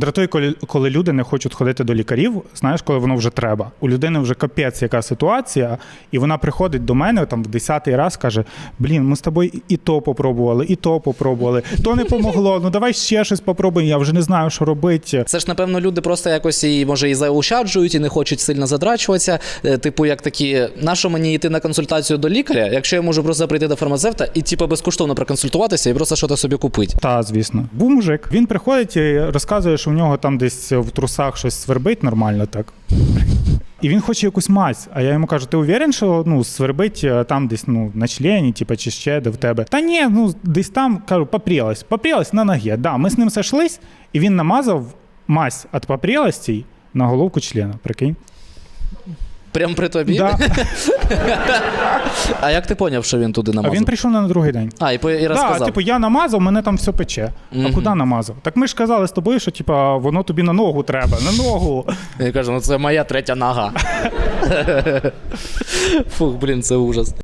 Дратує, коли, коли люди не хочуть ходити до лікарів, знаєш, коли воно вже треба. У людини вже капець, яка ситуація, і вона приходить до мене там в десятий раз каже: Блін, ми з тобою і то попробували, і то попробували, то не помогло. Ну давай ще щось попробуємо. Я вже не знаю, що робити. Це ж, напевно, люди просто якось і може і заощаджують, і не хочуть сильно задрачуватися. Е, Типу, як такі, на що мені йти на консультацію до лікаря, якщо я можу просто прийти до фармацевта і типу безкоштовно проконсультуватися і просто щось собі купити. Та, звісно, був мужик. Він приходить і розказує, що у нього там десь в трусах щось свербить нормально так. І він хоче якусь мазь. А я йому кажу: ти уверен, що ну, свербить е, там десь ну, на члені, типу, чи ще де в тебе? Та ні, ну десь там кажу, попрілась, попрілась на ногі. Да, ми з ним сошлись, і він намазав мазь від попрілостей на головку члена. Прикинь? Прям при тобі. Да. А як ти поняв, що він туди намазав? А він прийшов на другий день. А, і, по- і Да, типу, я намазав, мене там все пече. А Мгм. куди намазав? Так ми ж казали з тобою, що типу, воно тобі на ногу треба, на ногу. Я кажу, ну це моя третя нога. Фух, блін, це ужас.